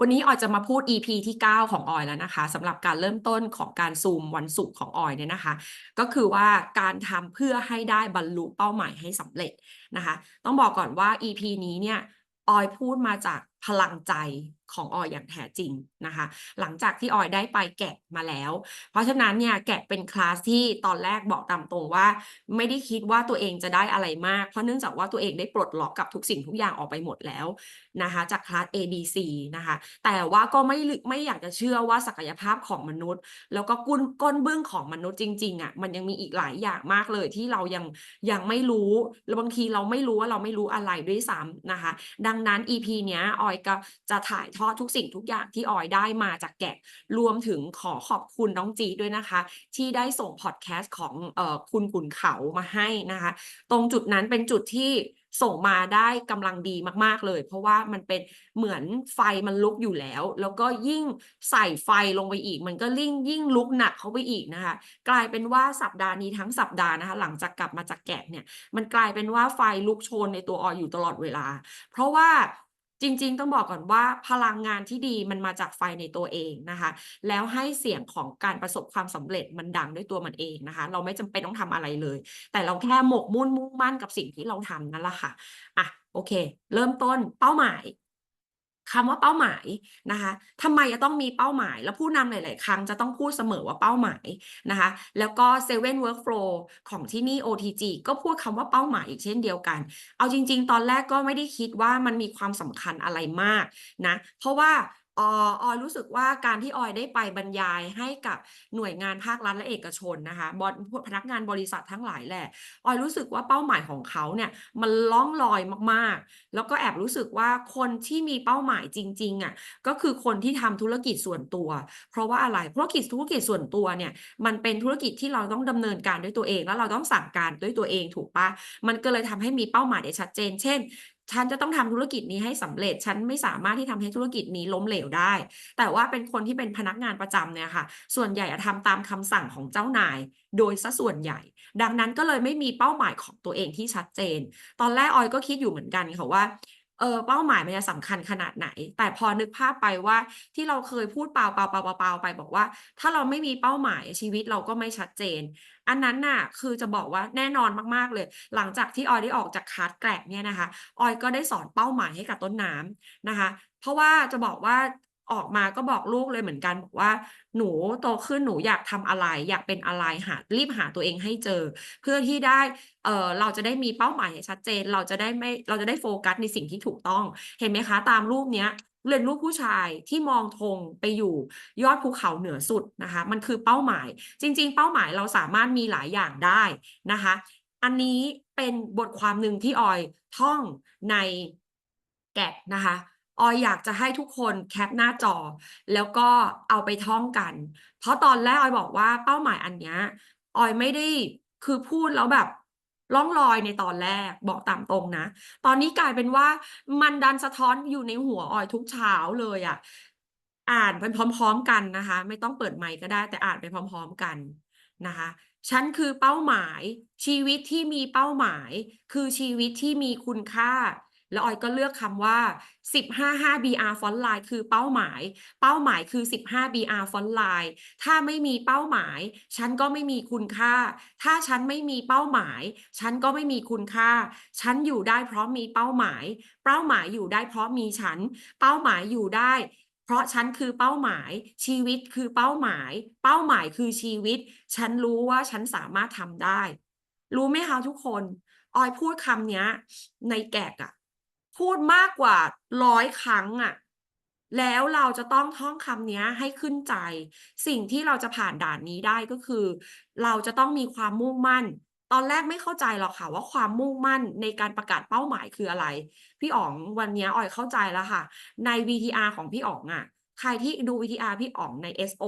วันนี้ออยจะมาพูด EP ที่ 9 ของออยแล้วนะคะสำหรับการเริ่มต้นของการซูมวันศุกร์ของออยเนี่ยนะคะ ก็คือว่าการทำเพื่อให้ได้บรรลุเป้าหมายให้สำเร็จนะคะ ต้องบอกก่อนว่า EP นี้เนี่ยออยพูดมาจากพลังใจของออยอย่างแท้จริงนะคะ หลังจากที่ออยได้ไปแกะมาแล้ว เพราะฉะนั้นเนี่ยแกะเป็นคลาสที่ตอนแรกบอกตามตรงว่า ไม่ได้คิดว่าตัวเองจะได้อะไรมาก เพราะเนื่องจากว่าตัวเองได้ปลดล็อกกับทุกสิ่งทุกอย่างออกไปหมดแล้วนะคะ จากคลาส A B C นะคะ แต่ว่าก็ไม่ไม่อยากจะเชื่อว่าศักยภาพของมนุษย์ แล้วก็ก้นก้นเบื้องของมนุษย์จริงๆอะมันยังมีอีกหลายอย่างมากเลยที่เรายังยังไม่รู้แล้วบางทีเราไม่รู้ว่าเราไม่รู้อะไรด้วยซ้ำนะคะ ดังนั้น EP เนี้ยออยก็จะถ่ายทอดทุกสิ่งทุกอย่างที่ออยได้มาจากแกะ รวมถึงขอขอบคุณน้องจีด้วยนะคะ ที่ได้ส่งพอดแคสต์ของเอ่อคุณขุนเขามาให้นะคะ ตรงจุดนั้นเป็นจุดที่ส่งมาได้กำลังดีมาก ๆ เลย เพราะว่ามันเป็นเหมือนไฟมันลุกอยู่แล้ว แล้วก็ยิ่งใส่ไฟลงไปอีก มันก็ยิ่งยิ่งลุกหนักเข้าไปอีกนะคะ กลายเป็นว่าสัปดาห์นี้ทั้งสัปดาห์นะคะ หลังจากกลับมาจากแกะเนี่ย มันกลายเป็นว่าไฟลุกโชนในตัวออยอยู่ตลอดเวลา เพราะว่า จริงๆ ต้องบอกก่อนว่าพลังงานที่ดีมันมาจากไฟในตัวเองนะคะ แล้วให้เสียงของการประสบความสำเร็จมันดังด้วยตัวมันเองนะคะ เราไม่จำเป็นต้องทำอะไรเลย แต่เราแค่หมกมุ่นมุ่งมั่นกับสิ่งที่เราทำนั่นแหละค่ะอะโอเค เริ่มต้นเป้าหมาย คำว่าเป้าหมายนะคะทำไมจะต้องมีเป้าหมาย แล้วผู้นำหลาย ๆ ครั้งจะต้องพูดเสมอว่าเป้าหมายนะคะ แล้วก็เซเว่นเวิร์กโฟลของที่นี่ OTG ก็พูดคำว่าเป้าหมายอีกเช่นเดียวกัน เอาจริง ๆ ตอนแรกก็ไม่ได้คิดว่ามันมีความสำคัญอะไรมากนะ เพราะว่า ออออยรู้สึกว่าการที่ออยได้ไปบรรยายให้กับหน่วยงานภาครัฐและเอกชนนะคะบพพนักงานบริษัททั้งหลายแหละออยรู้สึกว่าเป้าหมายของเขาเนี่ยมันล่องลอยมากๆ แล้วก็แอบรู้สึกว่าคนที่มีเป้าหมายจริงๆอะก็คือคนที่ทำธุรกิจส่วนตัว เพราะว่าอะไรธุรกิจธุรกิจส่วนตัวเนี่ยมันเป็นธุรกิจที่เราต้องดำเนินการด้วยตัวเอง แล้วเราต้องสั่งการด้วยตัวเองถูกปะมันก็เลยทำให้มีเป้าหมายได้ชัดเจน เช่น ฉันจะต้องทำธุรกิจนี้ให้สำเร็จ ฉันไม่สามารถที่ทำให้ธุรกิจนี้ล้มเหลวได้ แต่ว่าเป็นคนที่เป็นพนักงานประจำเนี่ยค่ะ ส่วนใหญ่อะทำตามคำสั่งของเจ้านาย โดยซะส่วนใหญ่ ดังนั้นก็เลยไม่มีเป้าหมายของตัวเองที่ชัดเจน ตอนแรกออยก็คิดอยู่เหมือนกันค่ะว่า เออเป้าหมายมันจะสำคัญขนาดไหน แต่พอนึกภาพไปว่าที่เราเคยพูดเปล่าเปล่าเปล่าเปล่าไปบอกว่า ถ้าเราไม่มีเป้าหมายชีวิตเราก็ไม่ชัดเจน อันนั้นน่ะคือจะบอกว่าแน่นอนมากๆเลย หลังจากที่ออยได้ออกจากคาร์ดแกลกเนี่ยนะคะออยก็ได้สอนเป้าหมายให้กับต้นน้ำนะคะ เพราะว่าจะบอกว่า ออกมาก็บอกลูกเลยเหมือนกันบอกว่าหนูโตขึ้นหนูอยากทำอะไร อยากเป็นอะไรหารีบหาตัวเองให้เจอ เพื่อที่ได้เออเราจะได้มีเป้าหมายชัดเจน เราจะได้ไม่เราจะได้โฟกัสในสิ่งที่ถูกต้อง เห็นไหมคะ ตามรูปเนี้ยเรียนรูปผู้ชายที่มองธงไปอยู่ยอดภูเขาเหนือสุดนะคะ มันคือเป้าหมาย จริง ๆ เป้าหมายเราสามารถมีหลายอย่างได้นะคะ อันนี้เป็นบทความหนึ่งที่ออยท่องในแกะนะคะ ออยอยากจะให้ทุกคนแคปหน้าจอ แล้วก็เอาไปท่องกัน เพราะตอนแรกออยบอกว่าเป้าหมายอันเนี้ยออยไม่ได้คือพูดแล้วแบบล่องลอยในตอนแรกบอกตามตรงนะ ตอนนี้กลายเป็นว่ามันดันสะท้อนอยู่ในหัวออยทุกเช้าเลยอะ่ะ อ่านไปพร้อม ๆ กันนะคะ ไม่ต้องเปิดไมค์ก็ได้แต่อ่านไปพร้อม ๆ กันนะคะฉันคือเป้าหมายชีวิตที่มีเป้าหมาย คือชีวิตที่มีคุณค่า แล้วออยก็เลือกคำว่า 155 BR font line คือเป้าหมาย เป้าหมายคือ 15 BR font line ถ้าไม่มีเป้าหมาย ฉันก็ไม่มีคุณค่า ถ้าฉันไม่มีเป้าหมาย ฉันก็ไม่มีคุณค่า ฉันอยู่ได้เพราะมีเป้าหมาย เป้าหมายอยู่ได้เพราะมีฉัน เป้าหมายอยู่ได้ เพราะฉันคือเป้าหมาย ชีวิตคือเป้าหมาย เป้าหมายคือชีวิต ฉันรู้ว่าฉันสามารถทำได้ รู้ไหมคะทุกคน ออยพูดคำนี้ในแกกอะ พูดมากกว่าร้อยครั้งอะแล้วเราจะต้องท่องคำนี้ให้ขึ้นใจ สิ่งที่เราจะผ่านด่านนี้ได้ก็คือ เราจะต้องมีความมุ่งมั่น ตอนแรกไม่เข้าใจหรอกค่ะว่าความมุ่งมั่นในการประกาศเป้าหมายคืออะไร พี่อ๋องวันนี้ออยเข้าใจแล้วค่ะ ใน VTR ของพี่อ๋องอะใครที่ดู VTR พี่อ๋องใน SO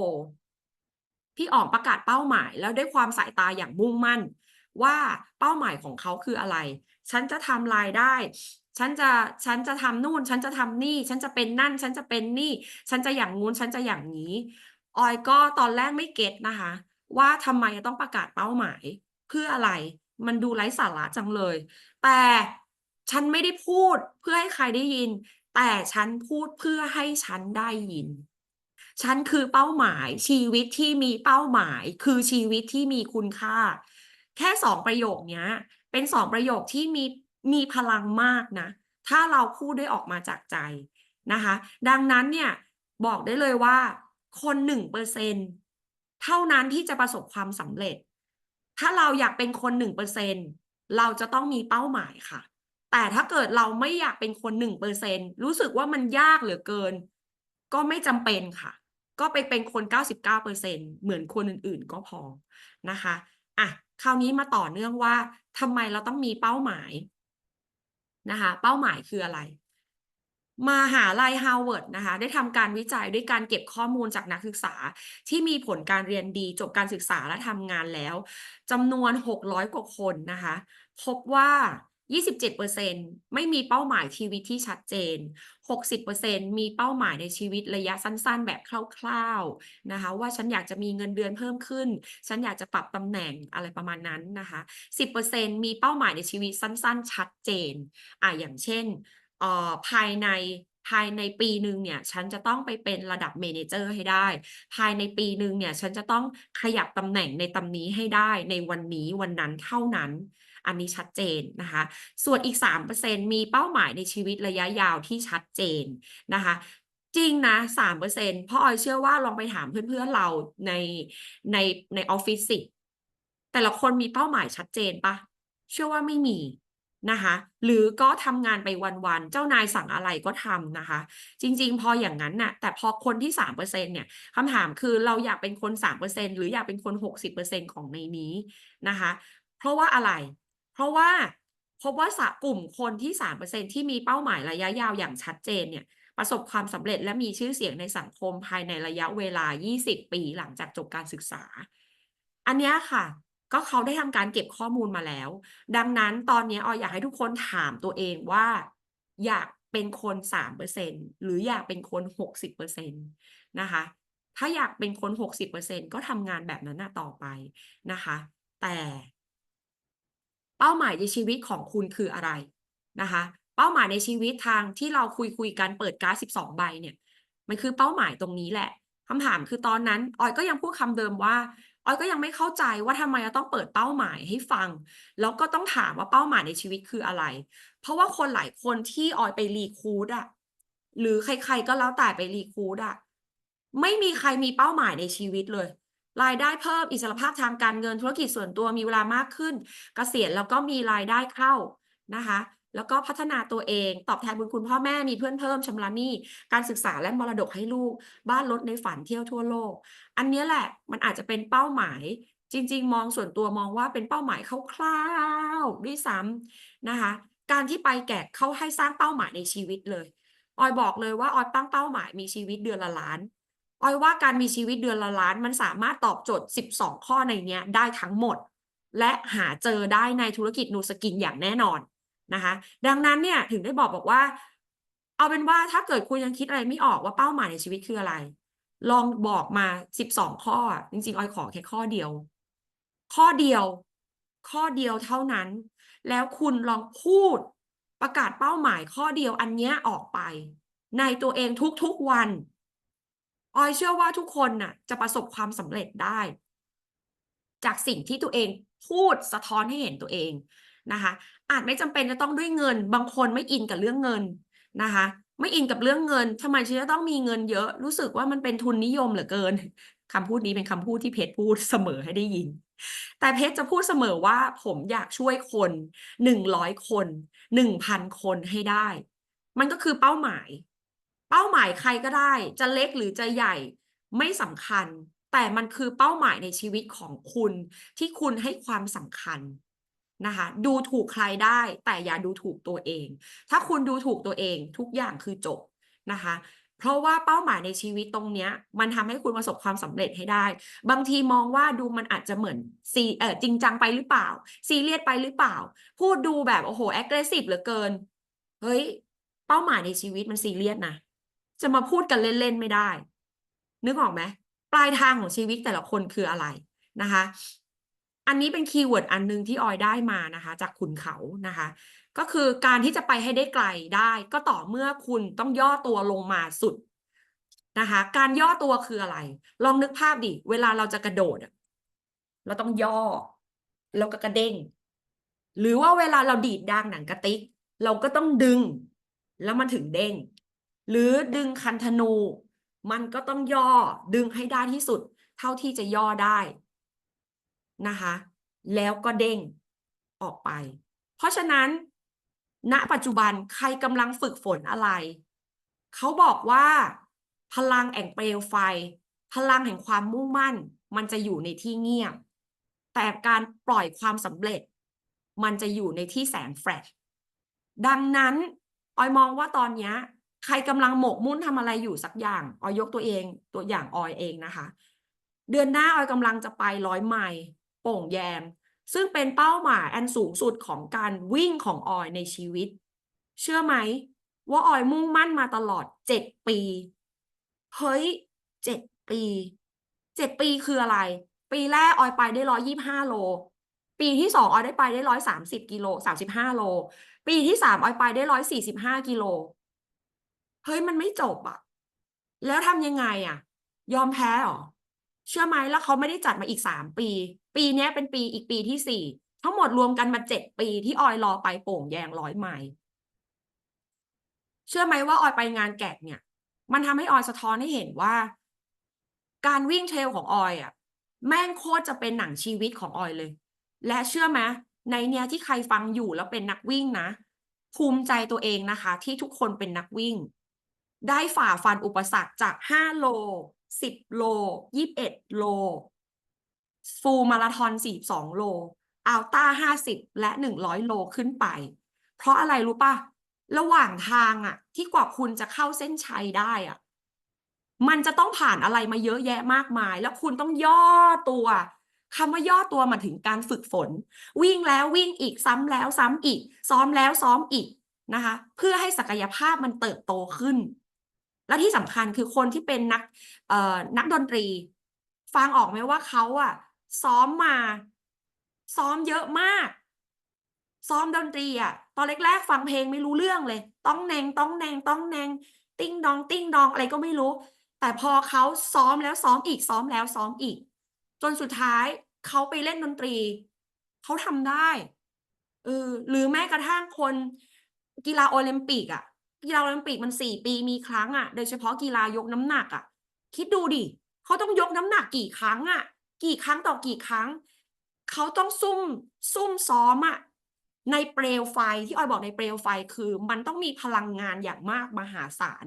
พี่อ๋องประกาศเป้าหมาย แล้วด้วยความสายตาอย่างมุ่งมั่น ว่าเป้าหมายของเขาคืออะไร ฉันจะทำรายได้ ฉันจะฉันจะทำนู่น ฉันจะทำนี่ ฉันจะเป็นนั่น ฉันจะเป็นนี่ ฉันจะอย่างงู้นฉันจะอย่างนี้ออยก็ตอนแรกไม่เก็ตนะคะ ว่าทำไมต้องประกาศเป้าหมายเพื่ออะไรมันดูไร้สาระจังเลย แต่ฉันไม่ได้พูดเพื่อให้ใครได้ยิน แต่ฉันพูดเพื่อให้ฉันได้ยิน ฉันคือเป้าหมาย ชีวิตที่มีเป้าหมาย คือชีวิตที่มีคุณค่า แค่สองประโยคเนี้ย เป็นสองประโยคที่มีมีพลังมากนะ ถ้าเราพูดได้ออกมาจากใจนะคะ ดังนั้นเนี่ยบอกได้เลยว่า คนหนึ่งเปอร์เซ็นเท่านั้นที่จะประสบความสำเร็จ ถ้าเราอยากเป็นคนหนึ่งเปอร์เซ็นเราจะต้องมีเป้าหมายค่ะ แต่ถ้าเกิดเราไม่อยากเป็นคนหนึ่งเปอร์เซ็นรู้สึกว่ามันยากเหลือเกิน ก็ไม่จำเป็นค่ะ ก็ไปเป็นคน 99%เหมือนคนอื่นๆก็พอนะคะอะ คราวนี้มาต่อเนื่องว่าทำไมเราต้องมีเป้าหมายนะคะ เป้าหมายคืออะไร มาหาลัยฮาร์วาร์ดนะคะ ได้ทำการวิจัยด้วยการเก็บข้อมูลจากนักศึกษา ที่มีผลการเรียนดีจบการศึกษาและทำงานแล้วจำนวน 600 กว่าคนนะคะ พบว่า 27%ไม่มีเป้าหมายชีวิตที่ชัดเจน 60%มีเป้าหมายในชีวิตระยะสั้นๆ แบบคร่าวๆนะคะ ว่าฉันอยากจะมีเงินเดือนเพิ่มขึ้น ฉันอยากจะปรับตำแหน่งอะไรประมาณนั้นนะคะ 10%มีเป้าหมายในชีวิตสั้นๆ ชัดเจนอะอย่างเช่นเอ่อภายในภายในปีหนึ่งเนี่ย ฉันจะต้องไปเป็นระดับเมนเจอร์ให้ได้ ภายในปีหนึ่งเนี่ย ฉันจะต้องขยับตำแหน่งในตำนี้ให้ได้ในวันนี้วันนั้นเท่านั้น อันนี้ชัดเจนนะคะ ส่วนอีก 3%มีเป้าหมายในชีวิตระยะยาวที่ชัดเจนนะคะจริงนะ3%เพราะออยเชื่อว่าลองไปถามเพื่อนๆเราในในในออฟฟิศสิ แต่ละคนมีเป้าหมายชัดเจนปะเชื่อว่าไม่มีนะคะ หรือก็ทำงานไปวันๆ เจ้านายสั่งอะไรก็ทำนะคะ จริง ๆ พออย่างนั้นน่ะ แต่พอคนที่3%เนี่ยคำถามคือเราอยากเป็นคน3%หรืออยากเป็นคน60%ของในนี้นะคะ เพราะว่าอะไร เพราะว่าพบว่าสกลุ่มคนที่3%ที่มีเป้าหมายระยะยาวอย่างชัดเจนเนี่ย ประสบความสำเร็จและมีชื่อเสียงในสังคมภายในระยะเวลา 20 ปีหลังจากจบการศึกษา อันนี้ค่ะ ก็เขาได้ทำการเก็บข้อมูลมาแล้ว ดังนั้นตอนนี้ออยอยากให้ทุกคนถามตัวเองว่า อยากเป็นคน3%หรืออยากเป็นคน60%นนะคะ ถ้าอยากเป็นคน60%ก็ทำงานแบบนั้นต่อไปนะคะ แต่ เป้าหมายในชีวิตของคุณคืออะไรนะคะ เป้าหมายในชีวิตทางที่เราคุยคุยกันเปิดการ์ด12 ใบเนี่ย มันคือเป้าหมายตรงนี้แหละคำถามคือตอนนั้นออยก็ยังพูดคำเดิมว่าออยก็ยังไม่เข้าใจว่าทำไมเราต้องเปิดเป้าหมายให้ฟัง แล้วก็ต้องถามว่าเป้าหมายในชีวิตคืออะไร เพราะว่าคนหลายคนที่ออยไปรีคูดอะหรือใครๆก็แล้วแต่ไปรีคูดอะไม่มีใครมีเป้าหมายในชีวิตเลย รายได้เพิ่มอิสรภาพทางการเงินธุรกิจส่วนตัวมีเวลามากขึ้นเกษียณแล้วก็มีรายได้เข้านะคะแล้วก็พัฒนาตัวเอง ตอบแทนบุญคุณพ่อแม่มีเพื่อนเพิ่มชำระหนี้การศึกษาและมรดกให้ลูก บ้านรถในฝันเที่ยวทั่วโลก อันนี้แหละมันอาจจะเป็นเป้าหมาย จริง ๆ มองส่วนตัวมองว่าเป็นเป้าหมายคร่าวๆด้วยซ้ำนะคะ การที่ไปแกะเขาให้สร้างเป้าหมายในชีวิตเลยออยบอกเลยว่าออยตั้งเป้าหมายมีชีวิตเดือนละล้าน อ้อยว่าการมีชีวิตเดือนละล้านมันสามารถตอบโจทย์ 12 ข้อในนี้ได้ทั้งหมด และหาเจอได้ในธุรกิจนูสกินอย่างแน่นอนนะคะ ดังนั้นเนี่ยถึงได้บอกบอกว่า เอาเป็นว่าถ้าเกิดคุณยังคิดอะไรไม่ออกว่าเป้าหมายในชีวิตคืออะไร ลองบอกมา 12 ข้อ จริงๆออยขอแค่ข้อเดียว ข้อเดียว ข้อเดียวเท่านั้น แล้วคุณลองพูดประกาศเป้าหมายข้อเดียวอันเนี้ยออกไป ในตัวเองทุกๆวัน ออยเชื่อว่าทุกคนน่ะ จะประสบความสำเร็จได้ จากสิ่งที่ตัวเองพูดสะท้อนให้เห็นตัวเองนะคะ อาจไม่จำเป็นจะต้องด้วยเงิน บางคนไม่อินกับเรื่องเงินนะคะไม่อินกับเรื่องเงินทำไมฉันจะต้องมีเงินเยอะ รู้สึกว่ามันเป็นทุนนิยมเหลือเกินคำพูดนี้เป็นคำพูดที่เพชรพูดเสมอให้ได้ยิน แต่เพชรจะพูดเสมอว่าผมอยากช่วยคนหนึ่งร้อยคนหนึ่งพันคนให้ได้ มันก็คือเป้าหมาย เป้าหมายใครก็ได้ จะเล็กหรือจะใหญ่ไม่สำคัญ แต่มันคือเป้าหมายในชีวิตของคุณที่คุณให้ความสำคัญนะคะดูถูกใครได้ แต่อย่าดูถูกตัวเอง ถ้าคุณดูถูกตัวเองทุกอย่างคือจบนะคะ เพราะว่าเป้าหมายในชีวิตตรงเนี้ย มันทำให้คุณประสบความสำเร็จให้ได้ บางทีมองว่าดูมันอาจจะเหมือนซีเออจริงจังไปหรือเปล่า ซีเรียสไปหรือเปล่า พูดดูแบบโอ้โหแอคทีฟเหลือเกิน เฮ้ย เป้าหมายในชีวิตมันซีเรียสนะ จะมาพูดกันเล่นๆไม่ได้ นึกออกไหมปลายทางของชีวิตแต่ละคนคืออะไรนะคะ อันนี้เป็นคีย์เวิร์ดอันหนึงที่ออยได้มานะคะ จากขุนเขานะคะ ก็คือการที่จะไปให้ได้ไกลได้ ก็ต่อเมื่อคุณต้องย่อตัวลงมาสุดนะคะ การย่อตัวคืออะไร ลองนึกภาพดิ เวลาเราจะกระโดดเราต้องย่อ แล้วก็กระเด้ง หรือว่าเวลาเราดีดดางหนังกระติก เราก็ต้องดึง แล้วมันถึงเด้ง หรือดึงคันธนู มันก็ต้องย่อดึงให้ได้ที่สุด เท่าที่จะย่อได้นะคะ แล้วก็เด้งออกไป เพราะฉะนั้น ณปัจจุบันใครกำลังฝึกฝนอะไร เขาบอกว่า พลังแห่งเปลวไฟ พลังแห่งความมุ่งมั่น มันจะอยู่ในที่เงียบ แต่การปล่อยความสำเร็จ มันจะอยู่ในที่แสงแฟลชดังนั้นออยมองว่าตอนนี้ ใครกำลังหมกมุ่นทำอะไรอยู่สักอย่าง ออยยกตัวเองตัวอย่างออยเองนะคะ เดือนหน้าออยกำลังจะไปร้อยไมล์โป่งแยมซึ่งเป็นเป้าหมายอันสูงสุดของการวิ่งของออยในชีวิต เชื่อไหม ว่าออยมุ่งมั่นมาตลอดเจ็ดปี เฮ้ยเจ็ดปีเจ็ดปีคืออะไร ปีแรกออยไปได้ร้อยยี่ห้าโล ปีที่สองออยได้ไปได้ร้อยสามสิบกิโลสามสิบห้าโล ปีที่สามออยไปได้ร้อยสี่สิบห้ากิโล เฮ้ยมันไม่จบอะแล้วทำยังไงอะยอมแพ้หรอ เชื่อไหมแล้วเขาไม่ได้จัดมาอีกสามปี ปีนี้เป็นปีอีกปีที่สี่ทั้งหมดรวมกันมาเจ็ดปีที่ออยรอไปโป่งแยงร้อยไมล์เชื่อไหมว่าออยไปงานแกะเนี่ย มันทำให้ออยสะท้อนให้เห็นว่า การวิ่งเทรลของออยอะ แม่งโคตรจะเป็นหนังชีวิตของออยเลย และเชื่อไหมในเนี้ยที่ใครฟังอยู่แล้วเป็นนักวิ่งนะ ภูมิใจตัวเองนะคะ ที่ทุกคนเป็นนักวิ่ง ได้ฝ่าฟันอุปสรรคจาก 5 โล 10 โล 21 โล ฟูลมาราธอน 42 โล อัลต้า 50 และ 100 โลขึ้นไป เพราะอะไรรู้ปะระหว่างทางอะที่กว่าคุณจะเข้าเส้นชัยได้อะมันจะต้องผ่านอะไรมาเยอะแยะมากมาย แล้วคุณต้องย่อตัวคำว่าย่อตัวมาถึงการฝึกฝน วิ่งแล้ววิ่งอีกซ้ำแล้วซ้ำอีก ซ้อมแล้วซ้อมอีกนะคะ เพื่อให้ศักยภาพมันเติบโตขึ้น และที่สำคัญคือคนที่เป็นนักเอ่อนักดนตรี ฟังออกไหมว่าเขาอะซ้อมมา ซ้อมเยอะมาก ซ้อมดนตรีอะตอนแรกๆฟังเพลงไม่รู้เรื่องเลย ต้องแนงต้องแนงต้องแนงติ้งดอง ติ้งดองอะไรก็ไม่รู้ แต่พอเขาซ้อมแล้วซ้อมอีกซ้อมแล้วซ้อมอีก จนสุดท้ายเขาไปเล่นดนตรี เขาทำได้เออหรือแม้กระทั่งคนกีฬาโอลิมปิกอะ กีฬาโอลิมปิกมันสี่ปีมีครั้งอะโดยเฉพาะกีฬายกน้ำหนักอะคิดดูดิเขาต้องยกน้ำหนักกี่ครั้งอะกี่ครั้งต่อกี่ครั้ง เขาต้องซุ่มซุ่มซ้อมอะในเปลวไฟที่ออยบอกในเปลวไฟคือมันต้องมีพลังงานอย่างมากมหาศาล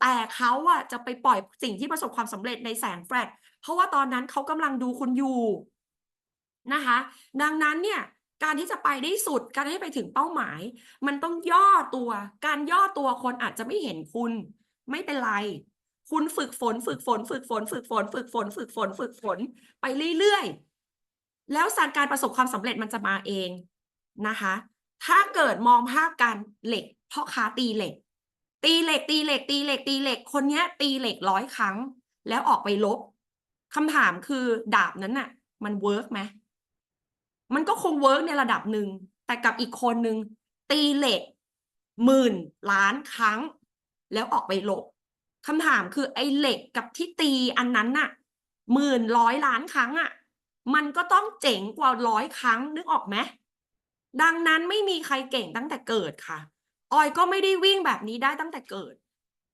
แต่เขาอะจะไปปล่อยสิ่งที่ประสบความสำเร็จในแสงแฟลชเพราะว่าตอนนั้นเขากำลังดูคุณอยู่นะคะ ดังนั้นเนี่ย การที่จะไปได้สุด การให้ไปถึงเป้าหมาย มันต้องย่อตัว การย่อตัวคนอาจจะไม่เห็นคุณ ไม่เป็นไร คุณฝึกฝน ฝึกฝน ฝึกฝน ฝึกฝน ฝึกฝน ฝึกฝน ฝึกฝน ไปเรื่อยๆ แล้วสารการประสบความสำเร็จมันจะมาเองนะคะ ถ้าเกิดมองภาพการเหล็กพ่อค้าตีเหล็ก ตีเหล็ก ตีเหล็ก ตีเหล็ก ตีเหล็ก คนเนี้ยตีเหล็กร้อยครั้ง แล้วออกไปลบคำถามคือดาบนั้นน่ะ มันเวิร์กไหม มันก็คงเวิร์กในระดับหนึ่ง แต่กับอีกคนหนึ่งตีเหล็กหมื่นล้านครั้ง แล้วออกไปหลบคำถามคือไอ้เหล็กกับที่ตีอันนั้นน่ะหมื่นร้อยล้านครั้งอะ มันก็ต้องเจ๋งกว่าร้อยครั้งนึกออกไหมดังนั้นไม่มีใครเก่งตั้งแต่เกิดค่ะ ออยก็ไม่ได้วิ่งแบบนี้ได้ตั้งแต่เกิด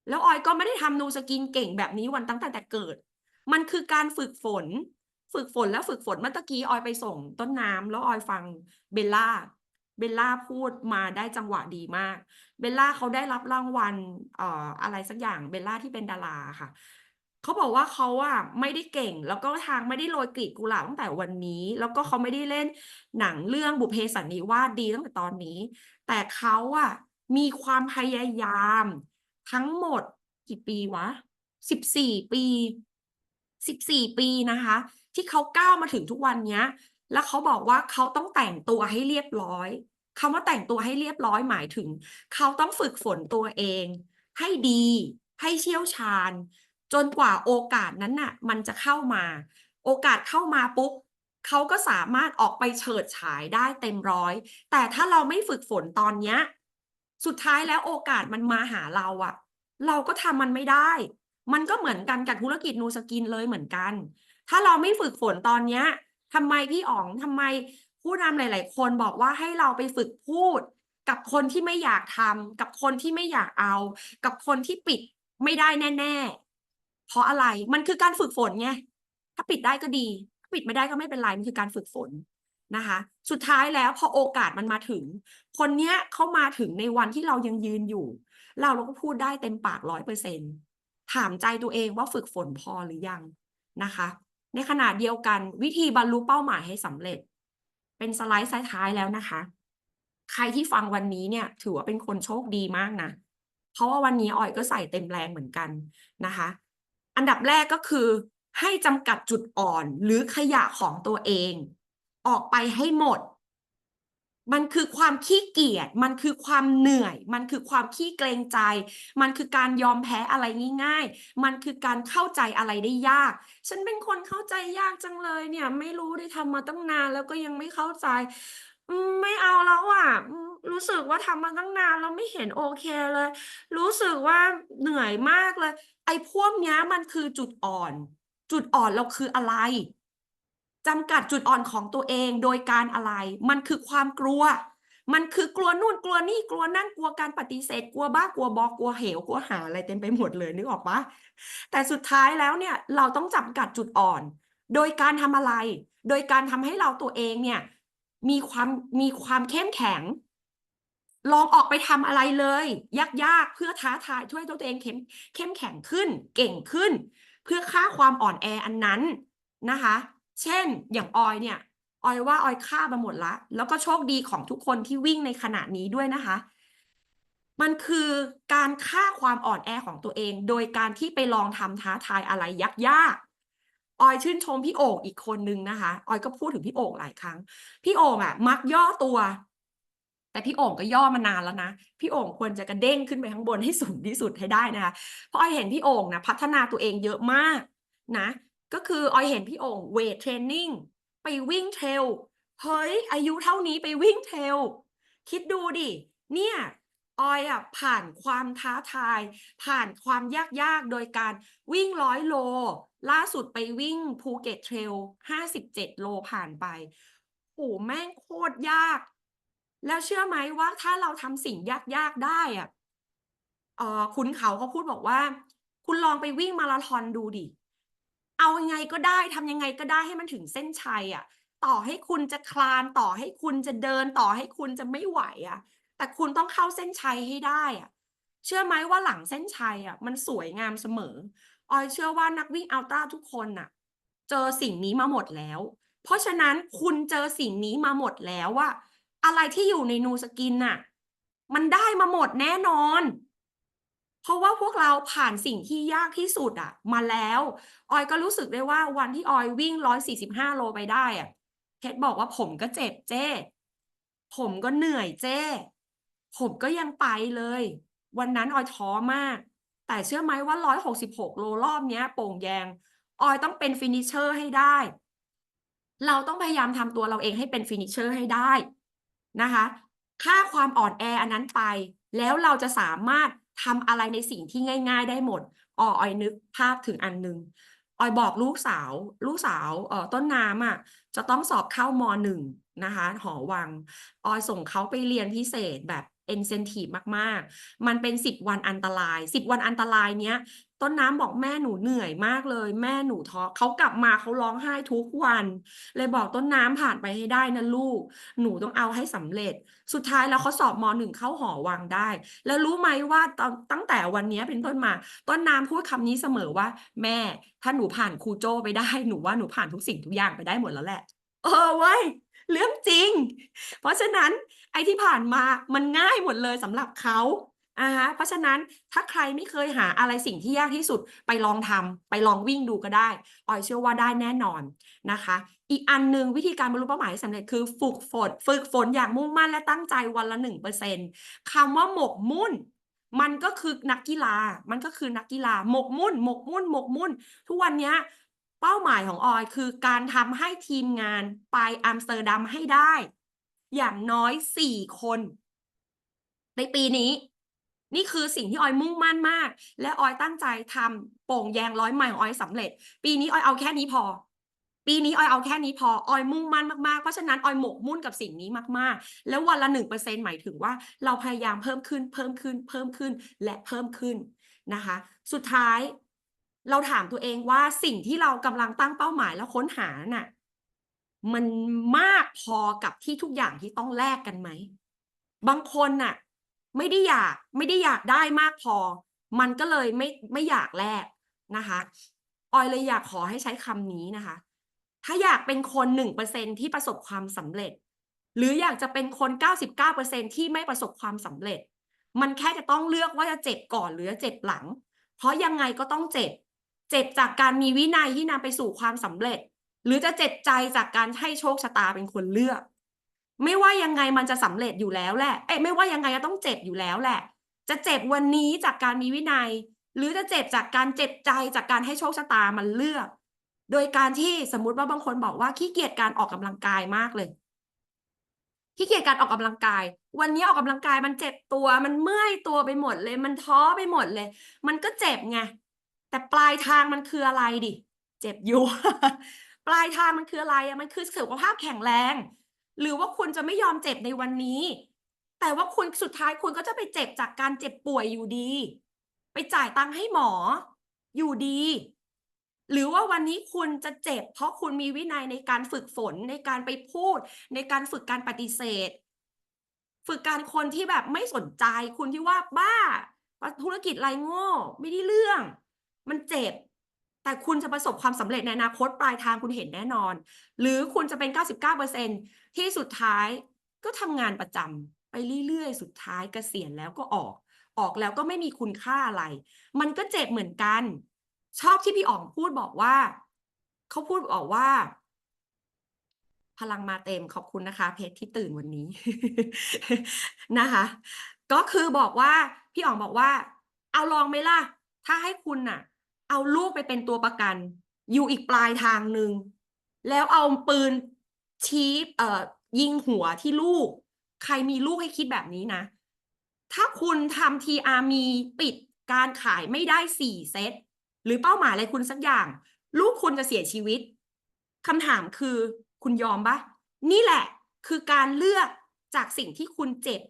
แล้วออยก็ไม่ได้ทำนูสกินเก่งแบบนี้วันตั้งแต่แต่เกิด มันคือการฝึกฝน ฝึกฝนแล้วฝึกฝนเมื่อกี้ออยไปส่งต้นน้ำแล้วออยฟังเบลล่าเบลล่าพูดมาได้จังหวะดีมาก เบลล่าเขาได้รับรางวัลเอ่ออะไรสักอย่างเบลล่าที่เป็นดาราค่ะเขาบอกว่าเขาอะไม่ได้เก่ง แล้วก็ทางไม่ได้โรยกลีบกุหลาบตั้งแต่วันนี้ แล้วก็เขาไม่ได้เล่นหนังเรื่องบุพเพสันนิวาสดีตั้งแต่ตอนนี้ แต่เขาอะมีความพยายามทั้งหมดกี่ปีวะสิบสี่ปีสิบสี่ปีนะคะ ที่เขาก้าวมาถึงทุกวันเนี้ย แล้วเขาบอกว่าเขาต้องแต่งตัวให้เรียบร้อยคำว่าแต่งตัวให้เรียบร้อยหมายถึง เขาต้องฝึกฝนตัวเอง ให้ดี ให้เชี่ยวชาญ จนกว่าโอกาสนั้นน่ะ มันจะเข้ามา โอกาสเข้ามาปุ๊บเขาก็สามารถออกไปเฉิดฉายได้เต็มร้อย แต่ถ้าเราไม่ฝึกฝนตอนเนี้ย สุดท้ายแล้วโอกาสมันมาหาเราอะเราก็ทำมันไม่ได้ มันก็เหมือนกันกับธุรกิจนูสกินเลยเหมือนกัน ถ้าเราไม่ฝึกฝนตอนเนี้ยทำไมพี่อ๋องทำไมผู้นำหลาย ๆ คนบอกว่าให้เราไปฝึกพูด กับคนที่ไม่อยากทำกับคนที่ไม่อยากเอา กับคนที่ปิดไม่ได้แน่ ๆ เพราะอะไรมันคือการฝึกฝนไงถ้าปิดได้ก็ดีถ้าปิดไม่ได้ก็ไม่เป็นไรมันคือการฝึกฝนนะคะ สุดท้ายแล้วพอโอกาสมันมาถึง คนเนี้ยเข้ามาถึงในวันที่เรายังยืนอยู่ เราเราก็พูดได้เต็มปากร้อยเปอร์เซ็นถามใจตัวเองว่าฝึกฝนพอหรือยังนะคะ ในขณะเดียวกันวิธีบรรลุเป้าหมายให้สำเร็จ เป็นสไลด์ท้ายๆแล้วนะคะ ใครที่ฟังวันนี้เนี่ย ถือว่าเป็นคนโชคดีมากนะ เพราะว่าวันนี้ออยก็ใส่เต็มแรงเหมือนกันนะคะ อันดับแรกก็คือให้จำกัดจุดอ่อนหรือขยะของตัวเอง ออกไปให้หมด มันคือความขี้เกียจ มันคือความเหนื่อย มันคือความขี้เกรงใจ มันคือการยอมแพ้อะไรง่ายๆ มันคือการเข้าใจอะไรได้ยาก ฉันเป็นคนเข้าใจยากจังเลยเนี่ย ไม่รู้ได้ทำมาตั้งนานแล้วก็ยังไม่เข้าใจ ไม่เอาแล้วอะ รู้สึกว่าทำมาตั้งนานแล้วไม่เห็นโอเคเลย รู้สึกว่าเหนื่อยมากเลย ไอ้พวกเนี้ยมันคือจุดอ่อน จุดอ่อนเราคืออะไร จำกัดจุดอ่อนของตัวเองโดยการอะไร มันคือความกลัว มันคือกลัวนู่นกลัวนี่กลัวนั่นกลัวการปฏิเสธ กลัวบ้ากลัวบอกลัวเหวกลัวหาอะไรเต็มไปหมดเลยนึกออกปะแต่สุดท้ายแล้วเนี่ยเราต้องจำกัดจุดอ่อน โดยการทำอะไร โดยการทำให้เราตัวเองเนี่ยมีความมีความเข้มแข็ง ลองออกไปทำอะไรเลย ยากๆเพื่อท้าทายช่วยตัวเองเข้มเข้มแข็งขึ้น เก่งขึ้น เพื่อฆ่าความอ่อนแออันนั้นนะคะ เช่นอย่างออยเนี่ยออยว่าออยฆ่ามาหมดละ แล้วก็โชคดีของทุกคนที่วิ่งในขณะนี้ด้วยนะคะ มันคือการฆ่าความอ่อนแอของตัวเอง โดยการที่ไปลองทำท้าทายอะไรยากๆออยชื่นชมพี่โอ่งอีกคนนึงนะคะออยก็พูดถึงพี่โอ่งหลายครั้ง พี่โอ่งอะ มักย่อตัว แต่พี่โอ่งก็ย่อมานานแล้วนะพี่โอ่งควรจะกระเด้งขึ้นไปข้างบนให้สูงที่สุดให้ได้นะคะเพราะออยเห็นพี่โอ่งนะพัฒนาตัวเองเยอะมากนะ ก็คือออยเห็นพี่โอ่งเวทเทรนนิ่งไปวิ่งเทรลเฮ้ยอายุเท่านี้ไปวิ่งเทรลคิดดูดิ เนี่ยออยอะผ่านความท้าทาย ผ่านความยากๆ โดยการวิ่งร้อยโล ล่าสุดไปวิ่งภูเก็ตเทรลห้าสิบเจ็ดโลผ่านไปโหแม่งโคตรยาก แล้วเชื่อไหมว่าถ้าเราทำสิ่งยากๆได้อะเออคุณเขาเขาพูดบอกว่า คุณลองไปวิ่งมาราธอนดูดิ เอายังไงก็ได้ทำยังไงก็ได้ให้มันถึงเส้นชัยอะ ต่อให้คุณจะคลานต่อให้คุณจะเดินต่อให้คุณจะไม่ไหวอะ แต่คุณต้องเข้าเส้นชัยให้ได้อะ เชื่อไหมว่าหลังเส้นชัยอะ มันสวยงามเสมอ ออยเชื่อว่านักวิ่งอัลตร้าทุกคนน่ะ เจอสิ่งนี้มาหมดแล้ว เพราะฉะนั้นคุณเจอสิ่งนี้มาหมดแล้วว่า อะไรที่อยู่ในนูสกินน่ะ มันได้มาหมดแน่นอน เพราะว่าพวกเราผ่านสิ่งที่ยากที่สุดอะมาแล้ว ออยก็รู้สึกได้ว่าวันที่ออยวิ่งร้อยสี่สิบห้าโลไปได้อะเพชรบอกว่าผมก็เจ็บเจ้ ผมก็เหนื่อยเจ้ ผมก็ยังไปเลย วันนั้นออยท้อมาก แต่เชื่อไหมว่าร้อยหกสิบหกโลรอบเนี้ย โป่งแยง ออยต้องเป็นฟินิชเชอร์ให้ได้ เราต้องพยายามทำตัวเราเองให้เป็นฟินิชเชอร์ให้ได้นะคะ ค่าความอ่อนแออันนั้นไป แล้วเราจะสามารถ ทำอะไรในสิ่งที่ง่าย ๆ ได้หมดอออยนึกภาพถึงอันหนึงออยบอกลูกสาว ลูกสาวเอ่อต้นน้ำอะจะต้องสอบเข้ามหนึ่งนะคะ หอวัง ออยส่งเขาไปเรียนพิเศษแบบ incentive มากๆ มันเป็นสิบวันอันตรายสิบวันอันตรายเนี้ย ต้นน้ำบอกแม่หนูเหนื่อยมากเลย แม่หนูท้อเขากลับมาเขาร้องไห้ทุกวัน เลยบอกต้นน้ำผ่านไปให้ได้นะลูก หนูต้องเอาให้สำเร็จ สุดท้ายแล้วเขาสอบมหนึ่งเข้าหอวังได้ แล้วรู้ไหมว่าต,ตั้งแต่วันนี้เป็นต้นมา ต้นน้ำพูดคำนี้เสมอว่า แม่ถ้าหนูผ่านครูโจไปได้หนูว่าหนูผ่านทุกสิ่งทุกอย่างไปได้หมดแล้วแหละเออเว้ยเรื่องจริง เพราะฉะนั้น ไอ้ที่ผ่านมามันง่ายหมดเลยสำหรับเขาอ่าฮะเพราะฉะนั้นถ้าใครไม่เคยหาอะไรสิ่งที่ยากที่สุดไปลองทำไปลองวิ่งดูก็ได้ออยเชื่อว่าได้แน่นอนนะคะ อีกอันหนึ่งวิธีการบรรลุเป้าหมายให้สำเร็จคือฝึกฝนฝึกฝนอย่างมุ่งมั่นและตั้งใจวันละหนึ่งเปอร์เซ็นคำว่าหมกมุ่น มันก็คือนักกีฬา มันก็คือนักกีฬาหมกมุ่น หมกมุ่น หมกมุ่น ทุกวันเนี้ยเป้าหมายของออยคือการทำให้ทีมงานไปอัมสเตอร์ดัมให้ได้ อย่างน้อยสี่คน ในปีนี้ นี่คือสิ่งที่ออยมุ่งมั่นมาก และออยตั้งใจทำโป่งแยงร้อยไมล์ของออยสำเร็จ ปีนี้ออยเอาแค่นี้พอ ปีนี้ออยเอาแค่นี้พอออยมุ่งมั่นมากๆเพราะฉะนั้นออยหมกมุ่นกับสิ่งนี้มากๆ แล้ววันละหนึ่งเปอร์เซ็นหมายถึงว่า เราพยายามเพิ่มขึ้น เพิ่มขึ้น เพิ่มขึ้นและเพิ่มขึ้นนะคะ สุดท้ายเราถามตัวเองว่าสิ่งที่เรากำลังตั้งเป้าหมายแล้วค้นหาน่ะ มันมากพอกับที่ทุกอย่างที่ต้องแลกกันไหม บางคนน่ะ ไม่ได้อยากไม่ได้อยากได้มากพอ มันก็เลยไม่ไม่อยากแลกนะคะ ออยเลยอยากขอให้ใช้คำนี้นะคะ ถ้าอยากเป็นคนหนึ่งเปอร์เซ็นที่ประสบความสำเร็จ หรืออยากจะเป็นคนเก้าสิบเก้าเปอร์เซ็นที่ไม่ประสบความสำเร็จ มันแค่จะต้องเลือกว่าจะเจ็บก่อนหรือจะเจ็บหลัง เพราะยังไงก็ต้องเจ็บ เจ็บจากการมีวินัยที่นำไปสู่ความสำเร็จ หรือจะเจ็บใจจากการให้โชคชะตาเป็นคนเลือก ไม่ว่ายังไงมันจะสำเร็จอยู่แล้วแหละเอ้ยไม่ว่ายังไงก็ต้องเจ็บอยู่แล้วแหละ จะเจ็บวันนี้จากการมีวินัย หรือจะเจ็บจากการเจ็บใจจากการให้โชคชะตามันเลือก โดยการที่สมมุติว่าบางคนบอกว่าขี้เกียจการออกกำลังกายมากเลยขี้เกียจการออกกำลังกาย วันนี้ออกกำลังกายมันเจ็บตัว มันเมื่อยตัวไปหมดเลย มันท้อไปหมดเลย มันก็เจ็บไง แต่ปลายทางมันคืออะไรดิ เจ็บอยู่ ปลายทางมันคืออะไรอะมันคือสุขภาพแข็งแรง หรือว่าคุณจะไม่ยอมเจ็บในวันนี้ แต่ว่าคุณสุดท้ายคุณก็จะไปเจ็บจากการเจ็บป่วยอยู่ดี ไปจ่ายตังค์ให้หมออยู่ดี หรือว่าวันนี้คุณจะเจ็บ เพราะคุณมีวินัยในการฝึกฝนในการไปพูด ในการฝึกการปฏิเสธ ฝึกการคนที่แบบไม่สนใจคุณที่ว่าบ้าธุรกิจไรโง่ ไม่ได้เรื่อง มันเจ็บ แต่คุณจะประสบความสำเร็จในอนาคตปลายทางคุณเห็นแน่นอน หรือคุณจะเป็น 99%ที่สุดท้ายก็ทำงานประจำไปเรื่อยๆ สุดท้ายเกษียณแล้วก็ออก ออกแล้วก็ไม่มีคุณค่าอะไร มันก็เจ็บเหมือนกัน ชอบที่พี่อ๋องพูดบอกว่า เขาพูดบอกว่า พลังมาเต็มขอบคุณนะคะ เพชรที่ตื่นวันนี้นะคะ ก็คือบอกว่า พี่อ๋องบอกว่า เอาลองไหมล่ะ ถ้าให้คุณน่ะ เอาลูกไปเป็นตัวประกัน อยู่อีกปลายทางหนึ่งแล้วเอาปืนชี้เอ่อยิงหัวที่ลูก ใครมีลูกให้คิดแบบนี้นะ ถ้าคุณทำทีอามีปิดการขายไม่ได้สี่เซต หรือเป้าหมายอะไรคุณสักอย่าง ลูกคุณจะเสียชีวิตคำถามคือคุณยอมปะนี่แหละคือการเลือกจากสิ่งที่คุณเจ็บ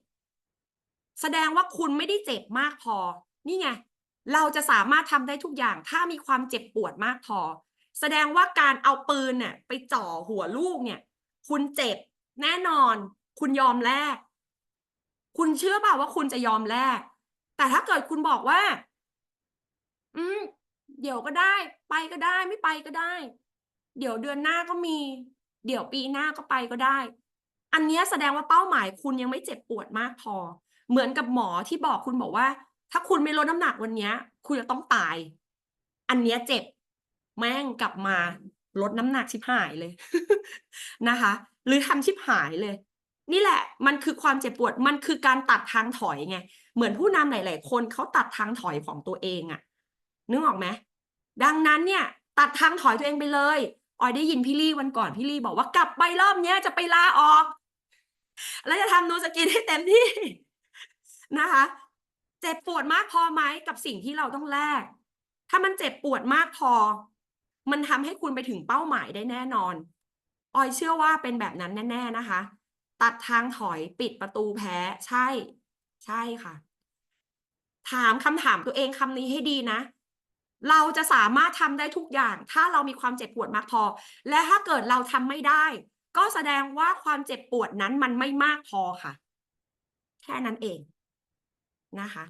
แสดงว่าคุณไม่ได้เจ็บมากพอ นี่ไง เราจะสามารถทำได้ทุกอย่างถ้ามีความเจ็บปวดมากพอ แสดงว่าการเอาปืนเนี่ยไปจ่อหัวลูกเนี่ย คุณเจ็บแน่นอน คุณยอมแลกคุณเชื่อเปล่าว่าคุณจะยอมแลกแต่ถ้าเกิดคุณบอกว่า อืมเดี๋ยวก็ได้ ไปก็ได้ ไม่ไปก็ได้ เดี๋ยวเดือนหน้าก็มี เดี๋ยวปีหน้าก็ไปก็ได้ อันนี้แสดงว่าเป้าหมายคุณยังไม่เจ็บปวดมากพอ เหมือนกับหมอที่บอกคุณบอกว่า ถ้าคุณไม่ลดน้ำหนักวันเนี้ยคุณจะต้องตาย อันเนี้ยเจ็บ แม่งกลับมาลดน้ำหนักชิบหายเลยนะคะ หรือทำชิบหายเลย นี่แหละ มันคือความเจ็บปวด มันคือการตัดทางถอยไง เหมือนผู้นำหลาย ๆ คนเขาตัดทางถอยของตัวเองอะนึกออกไหมดังนั้นเนี่ย ตัดทางถอยตัวเองไปเลยออยได้ยินพี่ลี่วันก่อนพี่ลี่บอกว่ากลับไปรอบเนี้ยจะไปลาออก แล้วจะทำนูสกินให้เต็มที่นะคะ เจ็บปวดมากพอไหมกับสิ่งที่เราต้องแลกถ้ามันเจ็บปวดมากพอ มันทำให้คุณไปถึงเป้าหมายได้แน่นอน ออยเชื่อว่าเป็นแบบนั้นแน่ ๆนะคะ ตัดทางถอยปิดประตูแพ้ใช่ ใช่ค่ะ ถามคำถามตัวเองคำนี้ให้ดีนะ เราจะสามารถทำได้ทุกอย่าง ถ้าเรามีความเจ็บปวดมากพอ และถ้าเกิดเราทำไม่ได้ ก็แสดงว่าความเจ็บปวดนั้นมันไม่มากพอค่ะ แค่นั้นเอง นะคะ